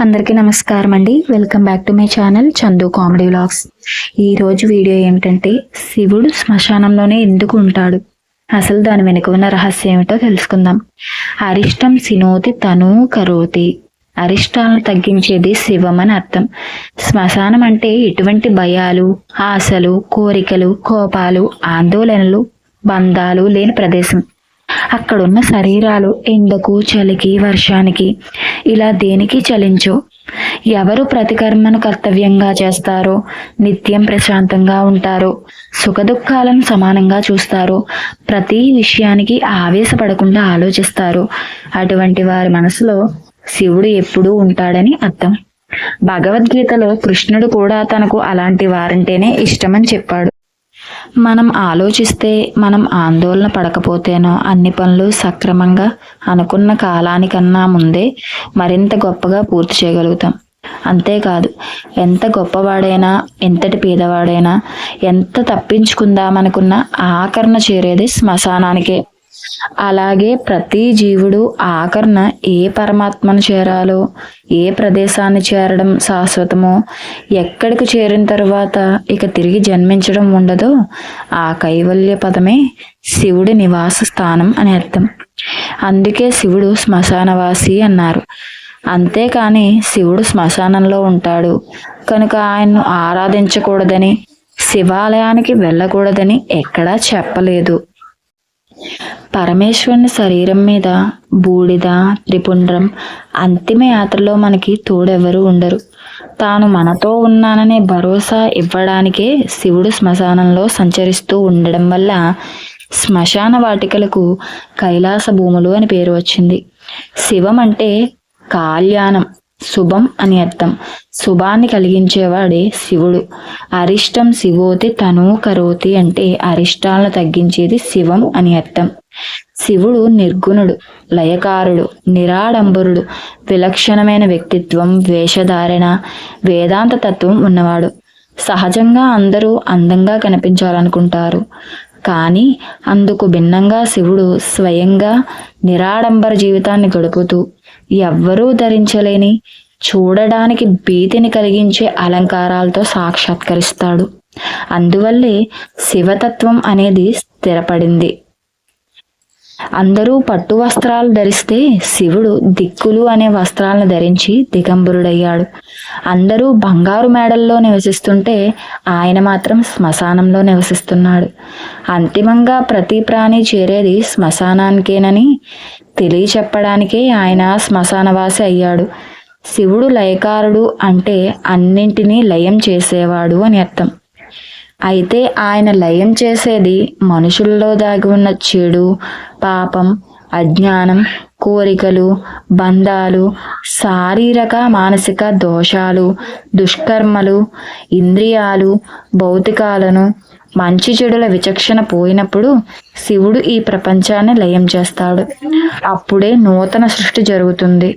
అందరికీ నమస్కారం అండి welcome back to my channel Chandu comedy vlogs ఈరోజు వీడియో ఏమిటంటే శివుడు శ్మశానంలోనే ఎందుకు ఉంటాడు? అసలు దాని వెనుక ఉన్న రహస్యం ఏమిటో తెలుసుకుందాం. అరిష్టం సినోతి తను కరోతి. అరిష్టాలను తగ్గించేది శివం అని అర్థం. శ్మశానం అంటే ఎటువంటి భయాలు ఆశలు కోరికలు కోపాలు ఆందోళనలు బంధాలు లేని ప్రదేశం. అక్కడున్న శరీరాలు ఎండకు చలికి వర్షానికి ఇలా దేనికి చలించో? ఎవరు ప్రతికర్మను కర్తవ్యంగా చేస్తారో నిత్యం ప్రశాంతంగా ఉంటారు సుఖదుఖాలను సమానంగా చూస్తారు ప్రతి విషయానికి ఆవేశపడకుండా ఆలోచిస్తారు అటువంటి వారి మనసులో శివుడు ఎప్పుడూ ఉంటాడని అర్థం. భగవద్గీతలో కృష్ణుడు కూడా తనకు అలాంటి వారంటేనే ఇష్టమని చెప్పాడు. మనం ఆలోచిస్తే మనం ఆందోళన పడకపోతేనో అన్ని పనులు సక్రమంగా అనుకున్న కాలానికన్నా ముందే మరింత గొప్పగా పూర్తి చేయగలుగుతాం. అంతేకాదు ఎంత గొప్పవాడైనా ఎంతటి పేదవాడైనా ఎంత తప్పించుకుందామనుకున్న ఆకరణ చేరేది శ్మశానానికే. అలాగే ప్రతి జీవుడు ఆఖరణ ఏ పరమాత్మను చేరాలో ఏ ప్రదేశాన్ని చేరడం శాశ్వతమో ఎక్కడికి చేరిన తరువాత ఇక తిరిగి జన్మించడం ఉండదో ఆ కైవల్య పదమే శివుడి నివాస స్థానం అని అర్థం. అందుకే శివుడు శ్మశానవాసి అన్నారు. అంతేకాని శివుడు శ్మశానంలో ఉంటాడు. కనుక ఆయన్ను ఆరాధించకూడదని శివాలయానికి వెళ్ళకూడదని ఎక్కడా చెప్పలేదు. పరమేశ్వరుని శరీరం మీద బూడిద త్రిపుండ్రం అంతిమ యాత్రలో మనకి తోడెవరు ఉండరు. తాను మనతో ఉన్నాననే భరోసా ఇవ్వడానికే శివుడు శ్మశానంలో సంచరిస్తూ ఉండడం వల్ల శ్మశాన వాటికలకు కైలాస భూములు అని పేరు వచ్చింది. శివం అంటే కళ్యాణం. శుభం అని అర్థం. శుభాన్ని కలిగించేవాడే శివుడు. అరిష్టం శివోతి తను కరోతి అంటే అరిష్టాలను తగ్గించేది శివం అని అర్థం. శివుడు నిర్గుణుడు లయకారుడు నిరాడంబరుడు విలక్షణమైన వ్యక్తిత్వం వేషధారణ వేదాంత తత్వం ఉన్నవాడు. సహజంగా అందరూ అందంగా కనిపించాలనుకుంటారు. కానీ అందుకు భిన్నంగా శివుడు స్వయంగా నిరాడంబర జీవితాన్ని గడుపుతూ ఎవ్వరూ ధరించలేని చూడడానికి భీతిని కలిగించే అలంకారాలతో సాక్షాత్కరిస్తాడు. అందువల్లే శివతత్వం అనేది స్థిరపడింది. అందరూ పట్టు వస్త్రాలు ధరిస్తే శివుడు దిక్కులు అనే వస్త్రాలను ధరించి దిగంబరుడయ్యాడు. అందరూ బంగారు మేడల్లో నివసిస్తుంటే ఆయన మాత్రం శ్మశానంలో నివసిస్తున్నాడు. అంతిమంగా ప్రతి ప్రాణి చేరేది శ్మశానానికేనని తెలియచెప్పడానికే ఆయన శ్మశానవాసి అయ్యాడు. శివుడు లయకారుడు అంటే అన్నింటినీ లయం చేసేవాడు అని అర్థం. అయితే ఆయన లయం చేసేది మనుషుల్లో దాగి ఉన్న చెడు పాపం అజ్ఞానం కోరికలు బంధాలు శారీరక మానసిక దోషాలు దుష్కర్మలు ఇంద్రియాలు భౌతికాలను మంచి చెడుల విచక్షణ పోయినప్పుడు శివుడు ఈ ప్రపంచాన్ని లయం చేస్తాడు. అప్పుడే నూతన సృష్టి జరుగుతుంది.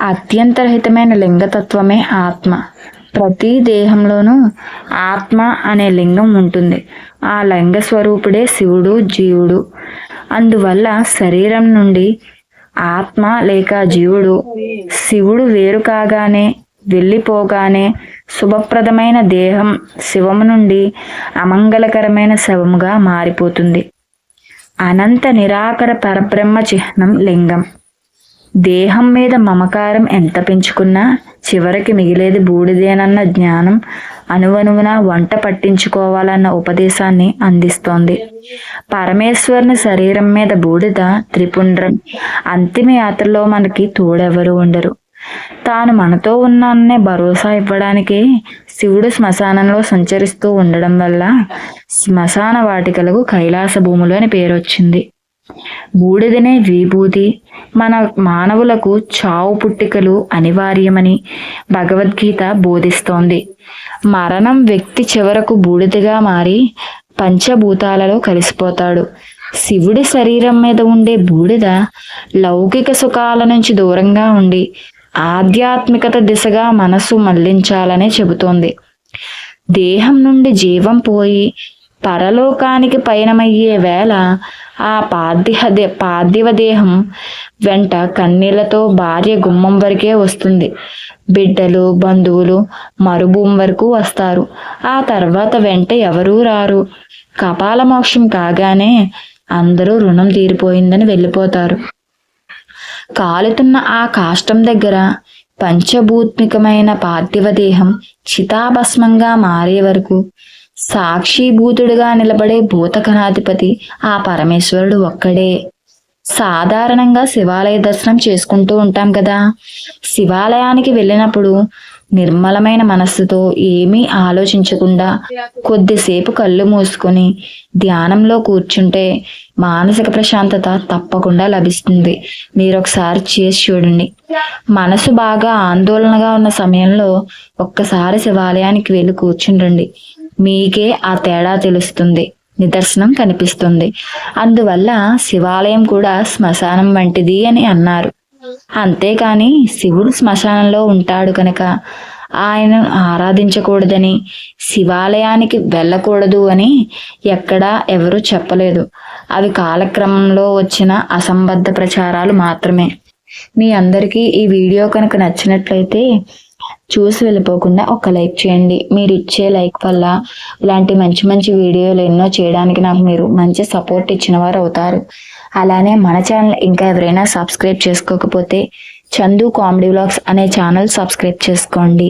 అత్యంతరహితమైన లింగతత్వమే ఆత్మ. ప్రతి దేహంలోనూ ఆత్మ అనే లింగం ఉంటుంది. ఆ లింగ స్వరూపుడే శివుడు జీవుడు. అందువల్ల శరీరం నుండి ఆత్మ లేక జీవుడు శివుడు వేరు కాగానే వెళ్ళిపోగానే శుభప్రదమైన దేహం శివము నుండి అమంగళకరమైన శవముగా మారిపోతుంది. అనంత నిరాకర పరబ్రహ్మ చిహ్నం లింగం. దేహం మీద మమకారం ఎంత పెంచుకున్నా చివరికి మిగిలేది బూడిదేనన్న జ్ఞానం. అనువనువున వంట పట్టించుకోవాలన్న ఉపదేశాన్ని అందిస్తోంది. పరమేశ్వరుని శరీరం మీద బూడిద త్రిపుండ్రం. అంతిమ యాత్రలో మనకి తోడెవరు ఉండరు. తాను మనతో ఉన్నాననే భరోసా ఇవ్వడానికి శివుడు శ్మశానంలో సంచరిస్తూ ఉండడం వల్ల శ్మశాన వాటికలకు కైలాస భూములు అని పేరు వచ్చింది బూడిదనే విభూతి. మన మానవులకు చావు పుట్టికలు అనివార్యమని భగవద్గీత బోధిస్తోంది. మరణం వ్యక్తి చివరకు బూడిదగా మారి పంచభూతాలలో కలిసిపోతాడు. శివుడి శరీరం మీద ఉండే బూడిద లౌకిక సుఖాల నుంచి దూరంగా ఉండి ఆధ్యాత్మికత దిశగా మనసు మళ్ళించాలనే చెబుతోంది. దేహం నుండి జీవం పోయి పరలోకానికి పయనమయ్యే వేళ ఆ పార్థివ పార్థివ దేహం వెంట కన్నీళ్ళతో భార్య గుమ్మం వరకే వస్తుంది. బిడ్డలు బంధువులు మరుభూమి వరకు వస్తారు. ఆ తర్వాత వెంట ఎవరూ రారు. కపాల మోక్షం కాగానే అందరూ రుణం తీరిపోయిందని వెళ్ళిపోతారు. కాలుతున్న ఆ కాష్టం దగ్గర పంచభూత్మికమైన పార్థివ దేహం చితాభస్మంగా మారే వరకు సాక్షిభూతుడుగా నిలబడే భూతకణాధిపతి ఆ పరమేశ్వరుడు ఒక్కడే. సాధారణంగా శివాలయ దర్శనం చేసుకుంటూ ఉంటాం కదా. శివాలయానికి వెళ్ళినప్పుడు నిర్మలమైన మనస్సుతో ఏమీ ఆలోచించకుండా కొద్దిసేపు కళ్ళు మూసుకొని ధ్యానంలో కూర్చుంటే మానసిక ప్రశాంతత తప్పకుండా లభిస్తుంది. మీరు ఒకసారి చేసి చూడండి. మనసు బాగా ఆందోళనగా ఉన్న సమయంలో ఒక్కసారి శివాలయానికి వెళ్ళి కూర్చుండండి. మీకే ఆ తేడా తెలుస్తుంది. నిదర్శనం కనిపిస్తుంది. అందువల్ల శివాలయం కూడా శ్మశానం వంటిది అని అన్నారు. అంతేకాని శివుడు శ్మశానంలో ఉంటాడు కనుక ఆయనను ఆరాధించకూడదని శివాలయానికి వెళ్ళకూడదు అని ఎక్కడా ఎవరూ చెప్పలేదు. అవి కాలక్రమంలో వచ్చిన అసంబద్ధ ప్రచారాలు మాత్రమే. మీ అందరికీ ఈ వీడియో కనుక నచ్చినట్లయితే చూసి వెళ్ళిపోకుండా ఒక లైక్ చేయండి. మీరు ఇచ్చే లైక్ వల్ల ఇలాంటి మంచి మంచి వీడియోలు ఎన్నో చేయడానికి నాకు మీరు మంచి సపోర్ట్ ఇచ్చిన వారు అవుతారు. అలానే మన ఛానల్ ఇంకా ఎవరైనా సబ్స్క్రైబ్ చేసుకోకపోతే చందు కామెడీ వ్లాగ్స్ అనే ఛానల్ సబ్స్క్రైబ్ చేసుకోండి.